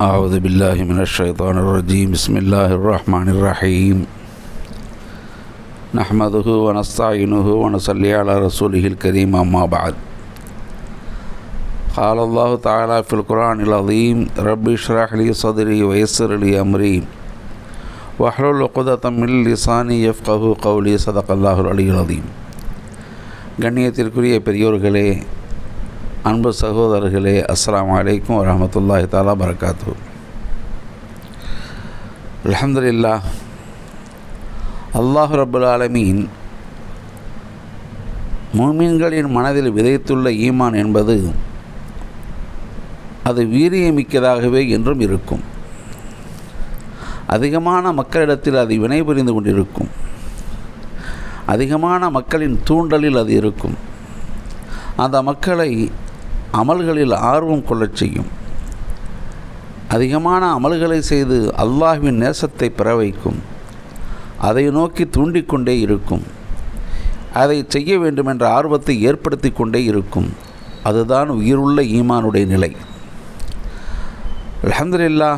أعوذ بالله من الشيطان الرجيم بسم الله الرحمن الرحيم نحمده ونستعينه ونصلي على رسوله الكريم أما بعد قال الله تعالى في القرآن العظيم رب اشرح لي صدري ويسر لي أمري واحلل عقدة من لساني يفقه قولي صدق الله العلي العظيم கண்ணியத்திற்குரிய பெரியோர்களே அன்பு சகோதரர்களே அஸ்லாம் அலைக்கும் வரஹமத்துல்லாஹி தாலா பரகாத்து அலமதுல்லா அல்லாஹ் ரபுல் ஆலமீன் முமின்களின் மனதில் விதைத்துள்ள ஈமான் என்பது அது வீரியமிக்கதாகவே என்றும் இருக்கும். அதிகமான மக்களிடத்தில் அது வினை புரிந்து கொண்டிருக்கும். அதிகமான மக்களின் தூண்டலில் அது இருக்கும். அந்த மக்களை அமல்களில் ஆர்வம் கொள்ளச் செய்யும். அதிகமான அமல்களை செய்து அல்லாஹ்வின் நேசத்தை பெற வைக்கும். அதை நோக்கி தூண்டிக்கொண்டே இருக்கும். அதை செய்ய வேண்டும் என்ற ஆர்வத்தை ஏற்படுத்தி கொண்டே இருக்கும். அதுதான் உயிருள்ள ஈமானுடைய நிலை. அலமதுல்லா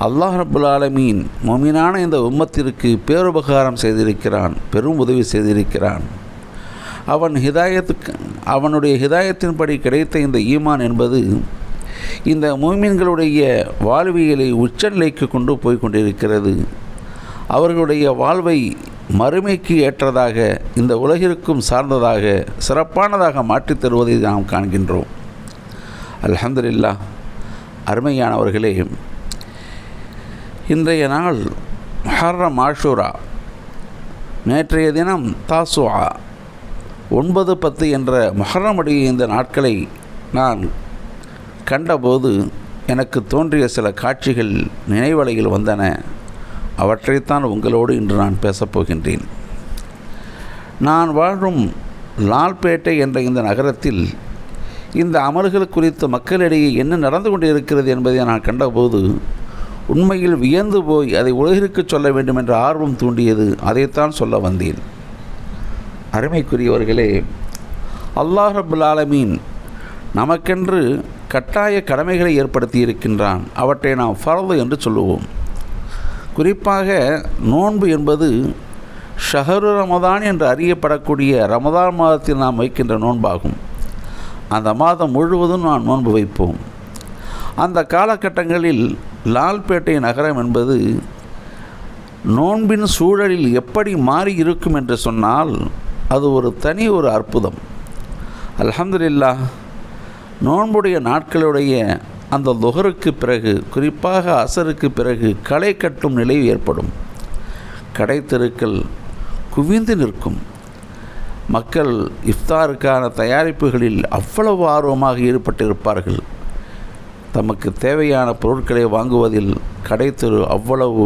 அல்லாஹ் ரபுல் ஆலமீன் மொமீனான இந்த உம்மத்திற்கு பேருபகாரம் செய்திருக்கிறான் பெரும் உதவி செய்திருக்கிறான். அவன் ஹிதாயத்துக்கு அவனுடைய ஹிதாயத்தின்படி கிடைத்த இந்த ஈமான் என்பது இந்த மூமின்களுடைய வாழ்வியலை உச்சநிலைக்கு கொண்டு போய் கொண்டிருக்கிறது. அவர்களுடைய வாழ்வை மறுமைக்கு ஏற்றதாக இந்த உலகிற்கும் சார்ந்ததாக சிறப்பானதாக மாற்றித் தருவதை நாம் காண்கின்றோம். அலமதுல்லா அருமையானவர்களே இன்றைய நாள் ஹர்ரம் ஆஷூரா நேற்றைய தினம் தாசுவா ஒன்பது பத்து என்ற மொஹரமுடைய இந்த நாட்களை நான் கண்டபோது எனக்கு தோன்றிய சில காட்சிகள் நினைவலையில் வந்தன. அவற்றைத்தான் உங்களோடு இன்று நான் பேசப்போகின்றேன் நான் வாழும் லால்பேட்டை என்ற இந்த நகரத்தில் இந்த அமல்கள் குறித்து மக்களிடையே என்ன நடந்து கொண்டிருக்கிறது என்பதை நான் கண்டபோது உண்மையில் வியந்து போய் அதை உலகிற்கு சொல்ல வேண்டும் என்ற ஆர்வம் தூண்டியது அதைத்தான் சொல்ல வந்தேன். அருமைக்குரியவர்களே அல்லாஹ் ஆலமீன் நமக்கென்று கட்டாய கடமைகளை ஏற்படுத்தி இருக்கின்றான் அவற்றை நாம் ஃபரது என்று சொல்லுவோம். குறிப்பாக நோன்பு என்பது ஷஹரு ரமதான் என்று அறியப்படக்கூடிய ரமதான் மாதத்தில் நாம் வைக்கின்ற நோன்பாகும். அந்த மாதம் முழுவதும் நாம் நோன்பு வைப்போம். அந்த காலகட்டங்களில் லால்பேட்டை நகரம் என்பது நோன்பின் சூழலில் எப்படி மாறி இருக்கும் என்று சொன்னால் அது ஒரு தனி ஒரு அற்புதம். அலமதுல்லா நோன்புடைய நாட்களுடைய அந்த துகருக்கு பிறகு குறிப்பாக அசருக்கு பிறகு களை கட்டும் நிலை ஏற்படும். கடைத்தெருக்கள் குவிந்து நிற்கும். மக்கள் இஃப்தாருக்கான தயாரிப்புகளில் அவ்வளவு ஆர்வமாக ஈடுபட்டிருப்பார்கள். தமக்கு தேவையான பொருட்களை வாங்குவதில் கடைத்தெரு அவ்வளவு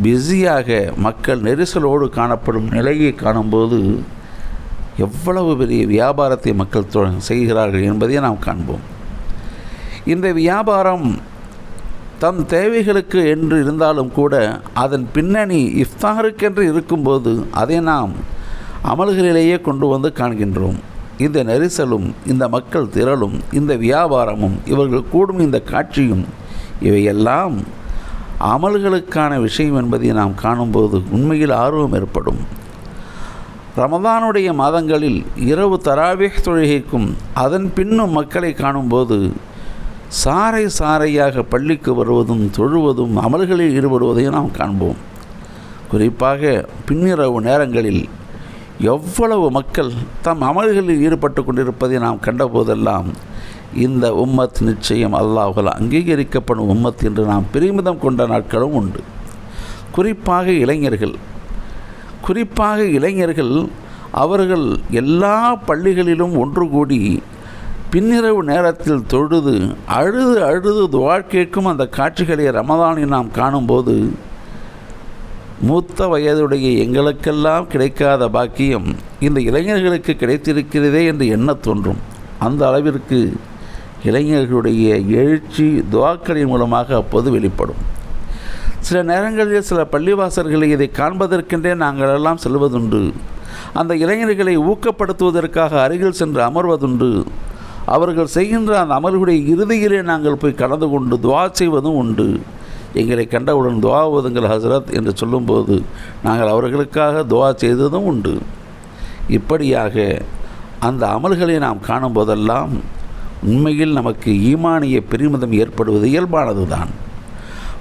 பிஸியாக மக்கள் நெரிசலோடு காணப்படும் நிலையை காணும்போது எவ்வளவு பெரிய வியாபாரத்தை மக்கள் செய்கிறார்கள் என்பதை நாம் காண்போம். இந்த வியாபாரம் தம் தேவைகளுக்கு என்று இருந்தாலும் கூட அதன் பின்னணி இஃப்தாருக்கென்று இருக்கும்போது அதை நாம் அமல்களிலேயே கொண்டு வந்து காண்கின்றோம். இந்த நெரிசலும் இந்த மக்கள் திரளும் இந்த வியாபாரமும் இவர்கள் கூடும் இந்த காட்சியும் இவையெல்லாம் அமல்களுக்கான விஷயம் என்பதை நாம் காணும்போது உண்மையில் ஆர்வம் ஏற்படும். ரமதானுடைய மாதங்களில் இரவு தராவேஹ் தொழுகைக்கும் அதன் பின்னும் மக்களை காணும்போது சாறை சாறையாக பள்ளிக்கு வருவதும் தொழுவதும் அமல்களில் ஈடுபடுவதையும் நாம் காண்போம். குறிப்பாக பின்னிரவு நேரங்களில் எவ்வளவு மக்கள் தம் அமல்களில் ஈடுபட்டு கொண்டிருப்பதை நாம் கண்டபோதெல்லாம் இந்த உம்மத் நிச்சயம் அல்லாஹால் அங்கீகரிக்கப்படும் உம்மத் என்று நாம் பெருமிதம் கொண்ட நாட்களும் உண்டு. குறிப்பாக இளைஞர்கள். குறிப்பாக இளைஞர்கள் அவர்கள் எல்லா பள்ளிகளிலும் ஒன்று கூடி பின்னிரவு நேரத்தில் தொழுது அழுது அழுது துவா கேட்கும் அந்த காட்சிகளை ரமதானில் நாம் காணும்போது மூத்த வயதுடைய எங்களுக்கெல்லாம் கிடைக்காத பாக்கியம் இந்த இளைஞர்களுக்கு கிடைத்திருக்கிறதே என்று எண்ண தோன்றும். அந்த அளவிற்கு இளைஞர்களுடைய எழுச்சி துவாக்களின் மூலமாக அப்போது வெளிப்படும். சில நேரங்களில் சில பள்ளிவாசல்களை இதை காண்பதற்கென்றே நாங்கள் எல்லாம் செல்வதுண்டு. அந்த இளைஞர்களை ஊக்கப்படுத்துவதற்காக அருகில் சென்று அமர்வதுண்டு. அவர்கள் செய்கின்ற அந்த அமல்களுடைய இறுதியிலே நாங்கள் போய் கலந்து கொண்டு துவா செய்வதும் உண்டு. எங்களை கண்டவுடன் துவா ஓதுங்கள் ஹசரத் என்று சொல்லும்போது நாங்கள் அவர்களுக்காக துவா செய்ததும் உண்டு. இப்படியாக அந்த அமல்களை நாம் காணும் போதெல்லாம் உண்மையில் நமக்கு ஈமானிய பெருமிதம் ஏற்படுவது இயல்பானது தான்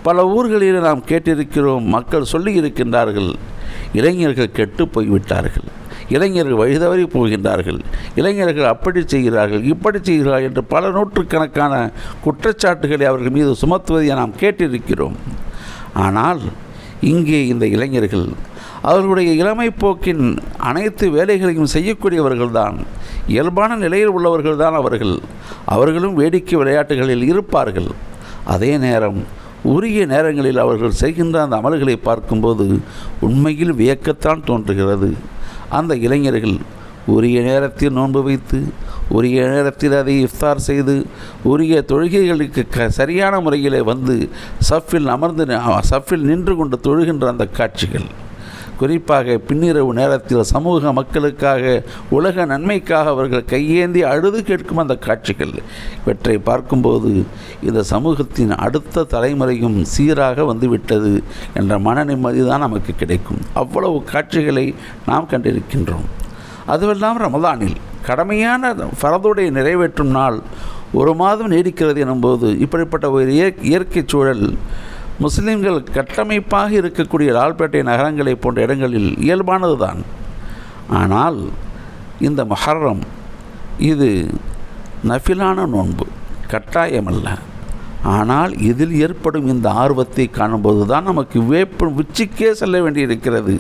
பல ஊர்களில் நாம் கேட்டிருக்கிறோம் மக்கள் சொல்லி இருக்கின்றார்கள் இளைஞர்கள் கெட்டு போய்விட்டார்கள் இளைஞர்கள் வழிதவறி போகின்றார்கள் இளைஞர்கள் அப்படி செய்கிறார்கள் இப்படி செய்கிறார்கள் என்று பல நூற்றுக்கணக்கான குற்றச்சாட்டுகளை அவர்கள் மீது சுமத்துவதை நாம் கேட்டிருக்கிறோம். ஆனால் இங்கே இந்த இளைஞர்கள் அவர்களுடைய இளமை போக்கின் அனைத்து வேலைகளையும் செய்யக்கூடியவர்கள்தான். இயல்பான நிலையில் உள்ளவர்கள்தான் அவர்கள். அவர்களும் வேடிக்கை விளையாட்டுகளில் இருப்பார்கள். அதே நேரம் உரிய நேரங்களில் அவர்கள் செய்கின்ற அந்த அமல்களை பார்க்கும்போது உண்மையில் வியக்கத்தான் தோன்றுகிறது. அந்த இளைஞர்கள் உரிய நேரத்தில் நோன்பு வைத்து உரிய நேரத்தில் அதை இஃப்தார் செய்து உரிய தொழுகைகளுக்கு க சரியான முறையிலே வந்து சஃபில் அமர்ந்து சஃப்பில் நின்று கொண்டு தொழுகின்ற அந்த காட்சிகள். குறிப்பாக பின்னிரவு நேரத்தில் சமூக மக்களுக்காக உலக நன்மைக்காக அவர்கள் கையேந்தி அழுது கேட்கும் அந்த காட்சிகள். இவற்றை பார்க்கும்போது இந்த சமூகத்தின் அடுத்த தலைமுறையும் சீராக வந்துவிட்டது என்ற மன நிம்மதி தான் நமக்கு கிடைக்கும். அவ்வளவு காட்சிகளை நாம் கண்டிருக்கின்றோம். அதுவெல்லாம் ரமதானில். கடமையான ஃபரதுடைய நிறைவேற்றும் நாள் ஒரு மாதம் நீடிக்கிறது எனும்போது இப்படிப்பட்ட ஒரு இயற்கை சூழல் முஸ்லீம்கள் கட்டமைப்பாக இருக்கக்கூடிய லால்பேட்டை நகரங்களை போன்ற இடங்களில் இயல்பானது தான் ஆனால் இந்த மஹர்ரம் இது நஃபிலான நோன்பு கட்டாயமல்ல. ஆனால் இதில் ஏற்படும் இந்த ஆர்வத்தை காணும்போது தான் நமக்கு வேப்பு உச்சிக்கே செல்ல வேண்டியிருக்கிறது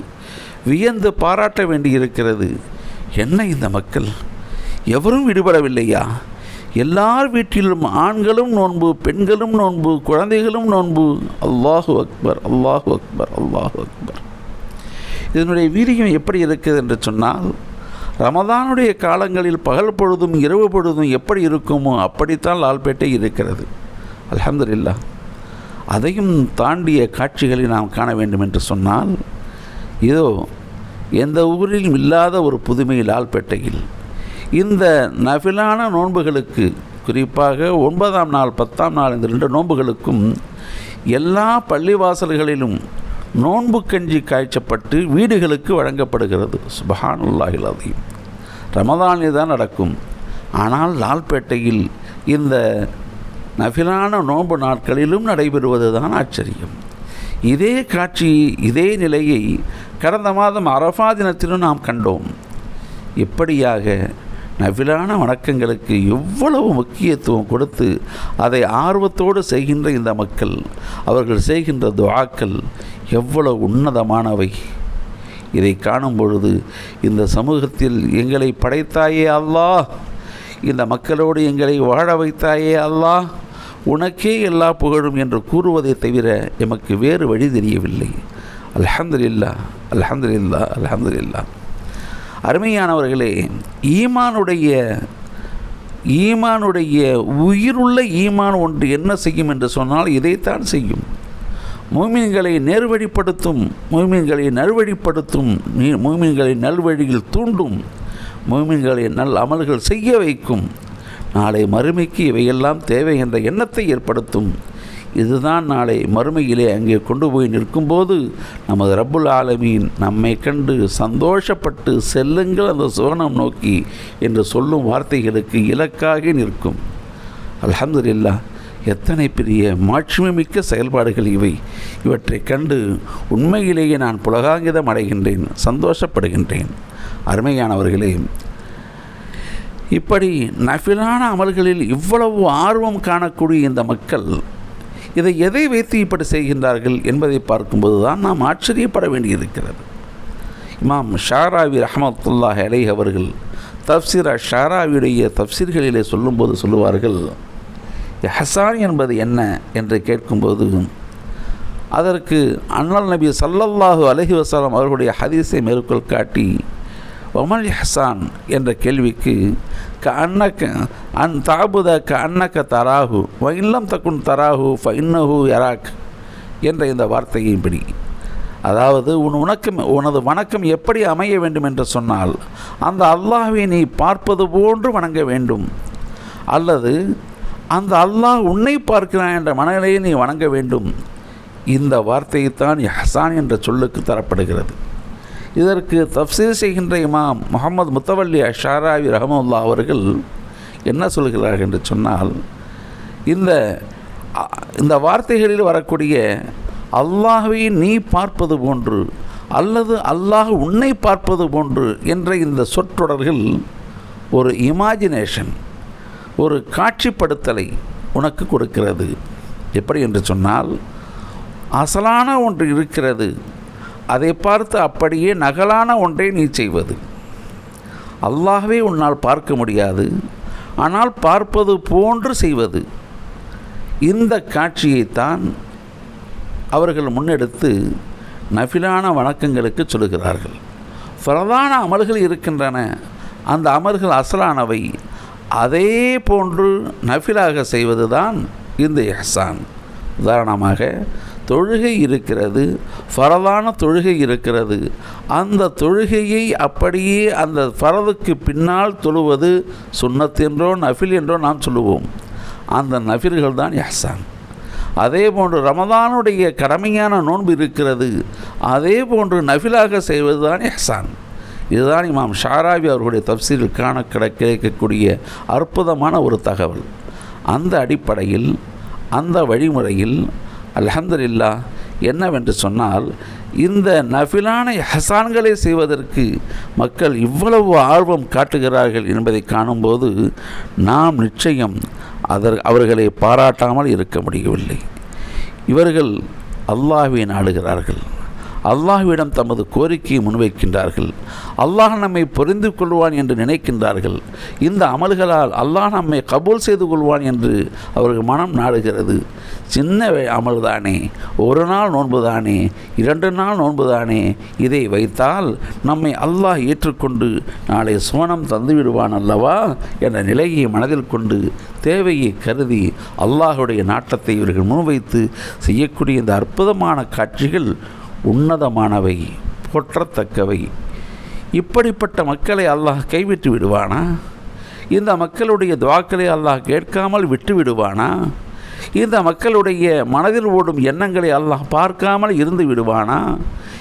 வியந்து பாராட்ட வேண்டியிருக்கிறது. என்ன இந்த மக்கள்? எவரும் விடுபடவில்லையா? எல்லார் வீட்டிலும் ஆண்களும் நோன்பு பெண்களும் நோன்பு குழந்தைகளும் நோன்பு. அல்லாஹு அக்பர் அல்லாஹு அக்பர் அல்லாஹு அக்பர். இதனுடைய வீரியம் எப்படி இருக்குது என்று சொன்னால் ரமதானுடைய காலங்களில் பகல் பொழுதும் இரவு பொழுதும் எப்படி இருக்குமோ அப்படித்தான் லால்பேட்டை இருக்கிறது. அலமதுல்லா அதையும் தாண்டிய காட்சிகளை நாம் காண வேண்டும் என்று சொன்னால் இதோ எந்த ஊரிலும் இல்லாத ஒரு புதுமை லால்பேட்டையில் இந்த நபிலான நோன்புகளுக்கு குறிப்பாக ஒன்பதாம் நாள் பத்தாம் நாள் இந்த ரெண்டு நோன்புகளுக்கும் எல்லா பள்ளிவாசல்களிலும் நோன்பு கஞ்சி காய்ச்சப்பட்டு வீடுகளுக்கு வழங்கப்படுகிறது. சுபஹானுல்லாஹில் அதையும் ரமதானில் தான் நடக்கும். ஆனால் லால்பேட்டையில் இந்த நபிலான நோன்பு நாட்களிலும் நடைபெறுவது தான் ஆச்சரியம். இதே காட்சி இதே நிலையை கடந்த மாதம் அரஃபா தினத்திலும் நாம் கண்டோம். இப்படியாக நவிலான வணக்கங்களுக்கு எவ்வளவு முக்கியத்துவம் கொடுத்து அதை ஆர்வத்தோடு செய்கின்ற இந்த மக்கள் அவர்கள் செய்கின்ற துவாக்கள் எவ்வளவு உன்னதமானவை. இதை காணும் பொழுது இந்த சமூகத்தில் எங்களை படைத்தாயே அல்லாஹ் இந்த மக்களோடு எங்களை வாழ வைத்தாயே அல்லாஹ் உனக்கே எல்லா புகழும் என்று கூறுவதை தவிர எமக்கு வேறு வழி தெரியவில்லை. அல்ஹம்துலில்லா அல்ஹம்துலில்லா அல்ஹம்துலில்லா அருமையானவர்களே ஈமானுடைய ஈமானுடைய உயிருள்ள ஈமான் ஒன்று என்ன செய்யும் என்று சொன்னால் இதைத்தான் செய்யும். மூமின்களை நேர்வழிப்படுத்தும் மூமின்களை நல்வழிப்படுத்தும் மூமின்களை நல்வழியில் தூண்டும் மூமின்களை நல் அமல்கள் செய்ய வைக்கும். நாளை மறுமைக்கு இவையெல்லாம் தேவை என்ற எண்ணத்தை ஏற்படுத்தும். இதுதான் நாளை மறுமையிலே அங்கே கொண்டு போய் நிற்கும்போது நமது ரப்புல் ஆலமீன் நம்மை கண்டு சந்தோஷப்பட்டு செல்லுங்கள் அந்த சுவனம் நோக்கி என்று சொல்லும் வார்த்தைகளுக்கு இலக்காகி நிற்கும். அலமதுல்லா எத்தனை பெரிய மாட்சிமை மிக்க செயல்பாடுகள் இவை. இவற்றை கண்டு உண்மையிலேயே நான் புலகாங்கிதம் அடைகின்றேன் சந்தோஷப்படுகின்றேன். அருமையானவர்களே இப்படி நஃபிலான அமல்களில் இவ்வளவு ஆர்வம் காணக்கூடிய இந்த மக்கள் இதை எதை வைத்து இப்படி செய்கின்றார்கள் என்பதை பார்க்கும்போது தான் நாம் ஆச்சரியப்பட வேண்டியிருக்கிறது. இமாம் ஷாராவி ரஹமத்துல்லாஹ் அலை அவர்கள் தப்சீரா ஷாராவியுடைய தப்சீர்களிலே சொல்லும்போது சொல்லுவார்கள் ஹசான் என்பது என்ன? என்று கேட்கும்போது அதற்கு அண்ணல் நபி சல்லல்லாஹு அலஹி வசலம் அவர்களுடைய ஹதீஸை மேற்கோள் காட்டி ஒமல் ஹசான் என்ற கேள்விக்கு க அன்னக்க அன் தாபுத க அன்னக்க தராகு இல்லம் தக்குன் தராகு ஃபைன்னஹு யராக் என்ற இந்த வார்த்தையையும் பிடி அதாவது உன் உனக்கம் உனது வணக்கம் எப்படி அமைய வேண்டும் என்று சொன்னால் அந்த அல்லாஹை நீ பார்ப்பது போன்று வணங்க வேண்டும். அல்லது அந்த அல்லாஹ் உன்னை பார்க்கிறான் என்ற மனநிலையை நீ வணங்க வேண்டும். இந்த வார்த்தையைத்தான் ஹசான் என்ற சொல்லுக்கு தரப்படுகிறது. இதற்கு தப்சீர் செய்கின்ற இமாம் முகமது முத்தவல்லி ஷாராவி ரஹமுல்லா அவர்கள் என்ன சொல்கிறார்கள் என்று சொன்னால் இந்த இந்த வார்த்தைகளில் வரக்கூடிய அல்லாஹை நீ பார்ப்பது போன்று அல்லது அல்லாஹ் உன்னை பார்ப்பது போன்று என்ற இந்த சொற்றொடர்கள் ஒரு இமாஜினேஷன் ஒரு காட்சிப்படுத்தலை உனக்கு கொடுக்கிறது. எப்படி என்று சொன்னால் அசலான ஒன்று இருக்கிறது. அதை பார்த்து அப்படியே நகலான ஒன்றை நீ செய்வது. அல்லாகவே உன்னால் பார்க்க முடியாது ஆனால் பார்ப்பது போன்று செய்வது. இந்த காட்சியைத்தான் அவர்கள் முன்னெடுத்து நஃபிலான வணக்கங்களுக்கு சொல்லுகிறார்கள். பிரதான அமல்கள் இருக்கின்றன. அந்த அமல்கள் அசலானவை. அதே போன்று நஃபிலாக செய்வது தான் இந்த எஹ்சான் உதாரணமாக தொழுகை இருக்கிறது ஃபரதான தொழுகை இருக்கிறது. அந்த தொழுகையை அப்படியே அந்த ஃபரதுக்கு பின்னால் தொழுவது சுன்னத் என்றோ நஃபில் என்றோ நாம் சொல்லுவோம். அந்த நஃபில்கள் தான் எஹ்சான் அதே போன்று ரமதானுடைய கடமையான நோன்பு இருக்கிறது அதே போன்று நஃபிலாக செய்வது தான் எஹ்சான் இதுதான் இமாம் ஷாராவி அவர்களுடைய தப்சீரில் காண கிட கிடைக்கக்கூடிய அற்புதமான ஒரு தகவல். அந்த அடிப்படையில் அந்த வழிமுறையில் அலமதுல்லா என்னவென்று சொன்னால் இந்த நஃபிலான ஹசான்களை செய்வதற்கு மக்கள் இவ்வளவு ஆர்வம் காட்டுகிறார்கள் என்பதை காணும்போது நாம் நிச்சயம் அதர் அவர்களை பாராட்டாமல் இருக்க முடியவில்லை. இவர்கள் அல்லாஹ்வை நாடுகிறார்கள். அல்லாஹ்விடம் தமது கோரிக்கையை முன்வைக்கின்றார்கள். அல்லாஹ் நம்மை புரிந்து கொள்வான் என்று நினைக்கின்றார்கள். இந்த அமல்களால் அல்லாஹ் நம்மை கபூல் செய்து கொள்வான் என்று அவர்கள் மனம் நாடுகிறது. சின்ன அமல் தானே ஒரு நாள் நோன்பு தானே இரண்டு நாள் நோன்பு தானே இதை வைத்தால் நம்மை அல்லாஹ் ஏற்றுக்கொண்டு நாளை சுவனம் தந்துவிடுவான் அல்லவா என்ற நிலையை மனதில் கொண்டு தேவையை கருதி அல்லாஹுடைய நாட்டத்தை இவர்கள் முன்வைத்து செய்யக்கூடிய இந்த அற்புதமான காட்சிகள் உன்னதமானவை போற்றத்தக்கவை. இப்படிப்பட்ட மக்களை அல்லாஹ் கைவிட்டு விடுவானா? இந்த மக்களுடைய துவாக்களை அல்லாஹ் கேட்காமல் விட்டு விடுவானா? இந்த மக்களுடைய மனதில் ஓடும் எண்ணங்களை அல்லாஹ் பார்க்காமல் இருந்து விடுவானா?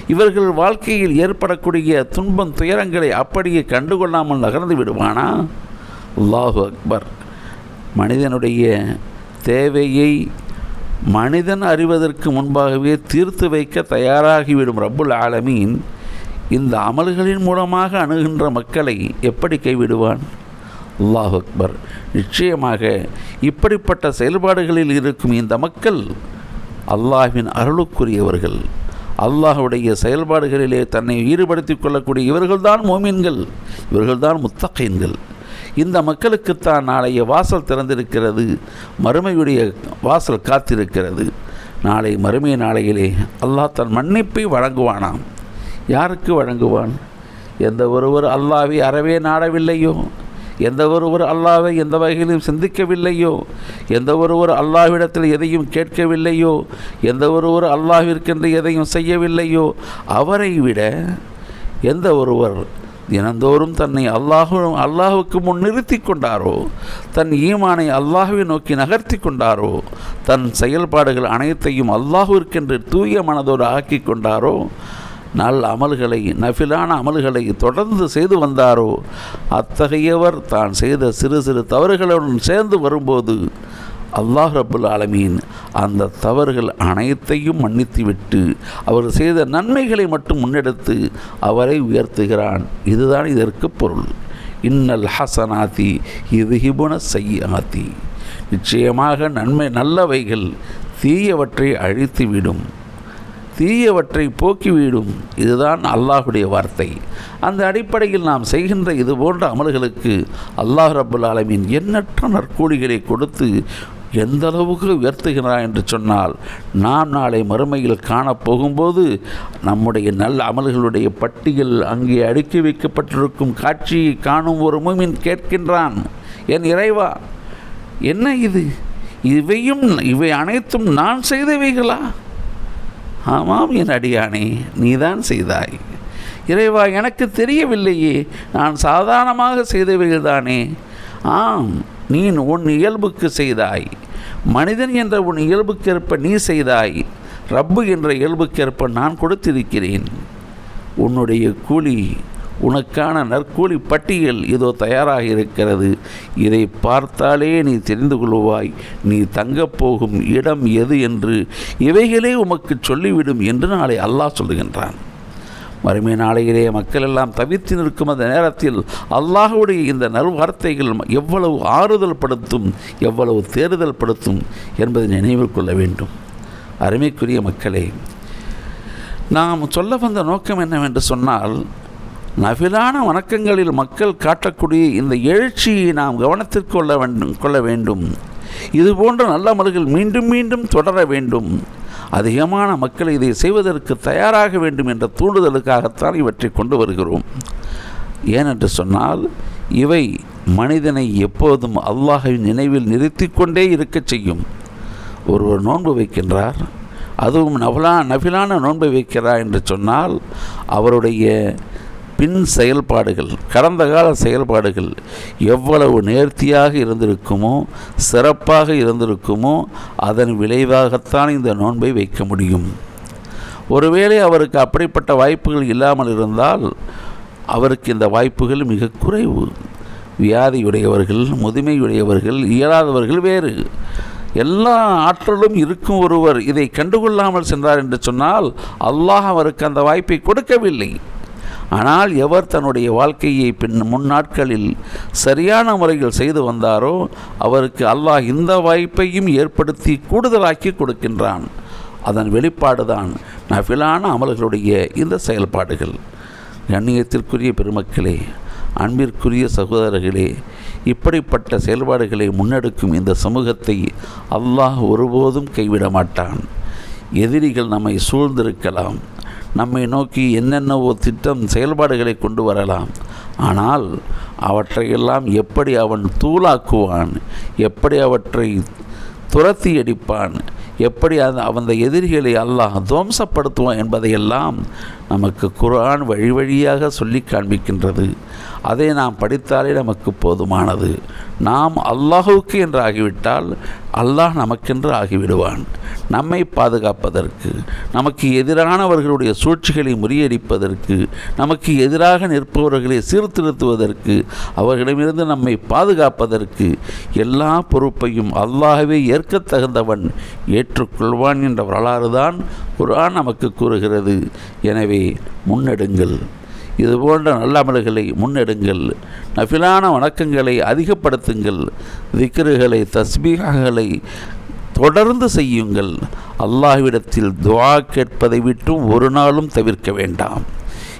இவர்கள் வாழ்க்கையில் ஏற்படக்கூடிய துன்பம் துயரங்களை அப்படியே கண்டுகொள்ளாமல் நகர்ந்து விடுவானா? அல்லாஹு அக்பர். மனிதனுடைய தேவையை மனிதன் அறிவதற்கு முன்பாகவே தீர்த்து வைக்க தயாராகிவிடும் ரப்புல் ஆலமீன் இந்த அமல்களின் மூலமாக அணுகின்ற மக்களை எப்படி கைவிடுவான்? அல்லாஹ் அக்பர். நிச்சயமாக இப்படிப்பட்ட செயல்பாடுகளில் இருக்கும் இந்த மக்கள் அல்லாஹ்வின் அருளுக்குரியவர்கள். அல்லாஹுடைய செயல்பாடுகளிலே தன்னை ஈடுபடுத்திக் கொள்ளக்கூடிய இவர்கள்தான் மோமீன்கள். இவர்கள்தான் முத்தகைன்கள். இந்த மக்களுக்குத்தான் நாளைய வாசல் திறந்திருக்கிறது மறுமையுடைய வாசல் காத்திருக்கிறது. நாளை மறுமை நாளையிலே அல்லாஹ் தன் மன்னிப்பை வழங்குவானாம். யாருக்கு வழங்குவான்? எந்த ஒருவர் அல்லாவை அறவே நாடவில்லையோ? எந்த ஒருவர் அல்லாவை எந்த வகையிலும் சிந்திக்கவில்லையோ? எந்த ஒருவர் அல்லாவிடத்தில் எதையும் கேட்கவில்லையோ? எந்த ஒருவர் அல்லாஹ்விற்கென்று எதையும் செய்யவில்லையோ? அவரை விட எந்த ஒருவர் தினந்தோறும் தன்னை அல்லாஹு அல்லாஹுக்கு முன் நிறுத்தி கொண்டாரோ தன் ஈமானை அல்லாஹுவை நோக்கி நகர்த்தி கொண்டாரோ தன் செயல்பாடுகள் அனைத்தையும் அல்லாஹுவிற்கென்று தூய மனதோடு ஆக்கி கொண்டாரோ நல்ல அமல்களை நஃபிலான அமல்களை தொடர்ந்து செய்து வந்தாரோ அத்தகையவர் தான் செய்த சிறு சிறு தவறுகளுடன் சேர்ந்து வரும்போது அல்லாஹ் ரபுல் ஆலமீன் அந்த தவறுகள் அனைத்தையும் மன்னித்துவிட்டு அவர் செய்த நன்மைகளை மட்டும் முன்னெடுத்து அவரை உயர்த்துகிறான். இதுதான் இதற்கு பொருள். இன்னல் ஹசனாதி இது ஹிபுன செய்யாதி நிச்சயமாக நன்மை நல்லவைகள் தீயவற்றை அழித்துவிடும். தீயவற்றை போக்கிவிடும். இதுதான் அல்லாஹுடைய வார்த்தை. அந்த அடிப்படையில் நாம் செய்கின்ற இது போன்ற அமல்களுக்கு அல்லாஹ் ரபுல் ஆலமீன் எண்ணற்ற நற்கூலிகளை கொடுத்து எந்த அளவுக்கு உயர்த்துகிறான் என்று சொன்னால் நாம் நாளை மறுமையில் காணப்போகும்போது நம்முடைய நல்ல அமல்களுடைய பட்டியல் அங்கே அடுக்கி வைக்கப்பட்டிருக்கும் காட்சியை காணும் ஒரு மூமின் கேட்கின்றான் என் இறைவா என்ன இது? இவையும் இவை அனைத்தும் நான் செய்தவைகளா? ஆமாம் என் அடியானே நீதான் செய்தாய். இறைவா எனக்கு தெரியவில்லையே நான் சாதாரணமாக செய்தவைகள் தானே. ஆம் நீ உன் இயல்புக்கு செய்தாய். மனிதன் என்ற உன் இயல்புக்கேற்ப நீ செய்தாய் ரப்பு என்ற இயல்புக்கேற்ப நான் கொடுத்திருக்கிறேன். உன்னுடைய கூலி உனக்கான நற்கூலி பட்டியல் இதோ தயாராக இருக்கிறது. இதை பார்த்தாலே நீ தெரிந்து கொள்வாய் நீ தங்கப் போகும் இடம் எது என்று இவைகளே உமக்கு சொல்லிவிடும் என்று நாளை அல்லாஹ் சொல்லுகின்றான். மறுமை நாளையிலே மக்கள் எல்லாம் தவிர்த்து நிற்கும் அந்த நேரத்தில் அல்லாஹுடைய இந்த நல்வார்த்தைகள் எவ்வளவு ஆறுதல் படுத்தும் எவ்வளவு தேறுதல் படுத்தும் என்பதை நினைவில் கொள்ள வேண்டும். அருமைக்குரிய மக்களே நாம் சொல்ல வந்த நோக்கம் என்னவென்று சொன்னால் நபிலான வணக்கங்களில் மக்கள் காட்டக்கூடிய இந்த எழுச்சியை நாம் கவனத்திற்கு கொள்ள வேண்டும் கொள்ள வேண்டும். இது போன்ற நல்ல மலர்கள் மீண்டும் மீண்டும் தொடர வேண்டும். அதிகமான மக்கள் இதை செய்வதற்கு தயாராக வேண்டும் என்ற தூண்டுதலுக்காகத்தான் இவற்றை கொண்டு வருகிறோம். ஏனென்று சொன்னால் இவை மனிதனை எப்போதும் அல்லாஹின் நினைவில் நிறுத்தி கொண்டே இருக்கச் செய்யும். ஒருவர் நோன்பு வைக்கின்றார் அதுவும் நபலா நபிலான நோன்பை வைக்கிறார் என்று சொன்னால் அவருடைய பின் செயல்பாடுகள் கடந்த கால செயல்பாடுகள் எவ்வளவு நேர்த்தியாக இருந்திருக்குமோ சிறப்பாக இருந்திருக்குமோ அதன் விளைவாகத்தான் இந்த நோன்பை வைக்க முடியும். ஒருவேளை அவருக்கு அப்படிப்பட்ட வாய்ப்புகள் இல்லாமல் இருந்தால் அவருக்கு இந்த வாய்ப்புகள் மிக குறைவு. வியாதியுடையவர்கள் முதுமையுடையவர்கள் இயலாதவர்கள் வேறு. எல்லா ஆற்றலும் இருக்கும் ஒருவர் இதை கண்டுகொள்ளாமல் சென்றார் என்று சொன்னால் அல்லாஹ் அவருக்கு அந்த வாய்ப்பை கொடுக்கவில்லை. ஆனால் எவர் தன்னுடைய வாழ்க்கையை பின் முன்னாட்களில் சரியான முறையில் செய்து வந்தாரோ அவருக்கு அல்லாஹ் இந்த வாய்ப்பையும் ஏற்படுத்தி கூடுதலாக்கி கொடுக்கின்றான். அதன் வெளிப்பாடுதான் நஃபிலான அமல்களுடைய இந்த செயல்பாடுகள். கண்ணியத்திற்குரிய பெருமக்களே அன்பிற்குரிய சகோதரர்களே இப்படிப்பட்ட செயல்பாடுகளை முன்னெடுக்கும் இந்த சமூகத்தை அல்லாஹ் ஒருபோதும் கைவிட மாட்டான் எதிரிகள் நம்மை சூழ்ந்திருக்கலாம். நம்மை நோக்கி என்னென்னவோ திட்டம் செயல்பாடுகளை கொண்டு வரலாம். ஆனால் அவற்றையெல்லாம் எப்படி அவன் தூளாக்குவான்? எப்படி அவற்றை துரத்தி அடிப்பான் எப்படி அந்த அந்த எதிரிகளை அல்லாஹ் துவம்சப்படுத்துவான் என்பதையெல்லாம் நமக்கு குரான் வழி வழியாக சொல்லி காண்பிக்கின்றது. அதை நாம் படித்தாலே நமக்கு போதுமானது. நாம் அல்லாஹுக்கு என்று ஆகிவிட்டால் அல்லாஹ் நமக்கென்று ஆகிவிடுவான். நம்மை பாதுகாப்பதற்கு நமக்கு எதிரானவர்களுடைய சூழ்ச்சிகளை முறியடிப்பதற்கு நமக்கு எதிராக நிற்பவர்களை சீர்திருத்துவதற்கு அவர்களிடமிருந்து நம்மை பாதுகாப்பதற்கு எல்லா பொறுப்பையும் அல்லாஹவே ஏற்கத் தகுந்தவன் ஏற்றுக்கொள்வான் என்ற வரலாறு தான் குரான் நமக்கு கூறுகிறது. எனவே முன்னெடுங்கள். இது போன்ற நல்ல அமல்களை முன்னெடுங்கள். நஃபிலான வணக்கங்களை அதிகப்படுத்துங்கள். திக்ருகளை தஸ்பீகாகளை தொடர்ந்து செய்யுங்கள். அல்லாஹ்விடத்தில் துவா கேட்பதை விட்டும் ஒரு நாளும் தவிர்க்க வேண்டாம்.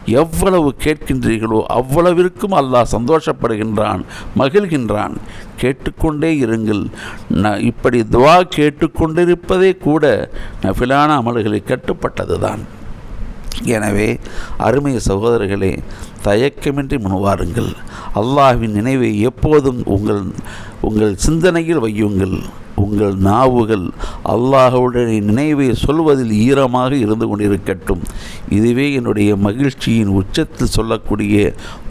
எவ்வளவு கேட்கின்றீர்களோ அவ்வளவிற்கும் அல்லாஹ் சந்தோஷப்படுகின்றான் மகிழ்கின்றான். கேட்டுக்கொண்டே இருங்கள். ந இப்படி துவா கேட்டுக்கொண்டிருப்பதே கூட நஃபிலான அமல்களை கட்டுப்பட்டது தான் எனவே அருமை சகோதரர்களே தயக்கமின்றி முன்வாருங்கள். அல்லாஹ்வின் நினைவை எப்போதும் உங்கள் உங்கள் சிந்தனையில் வையுங்கள். உங்கள் நாவுகள் அல்லாஹுடைய நினைவை சொல்வதில் ஈரமாக இருந்து கொண்டிருக்கட்டும். இதுவே என்னுடைய மகிழ்ச்சியின் உச்சத்தில் சொல்லக்கூடிய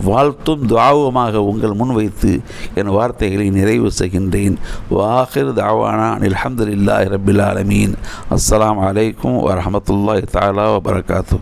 வாழ்த்தும் துவாவுமாக உங்கள் முன்வைத்து என் வார்த்தைகளை நிறைவு செய்கின்றேன். வாஹிர் தாவானா அல்ஹம்துலில்லாஹி ரபில் ஆலமீன். அஸ்லாம் அலைக்கும் வரமத்துல்லாஹ் தாலா வபரகாத்தூ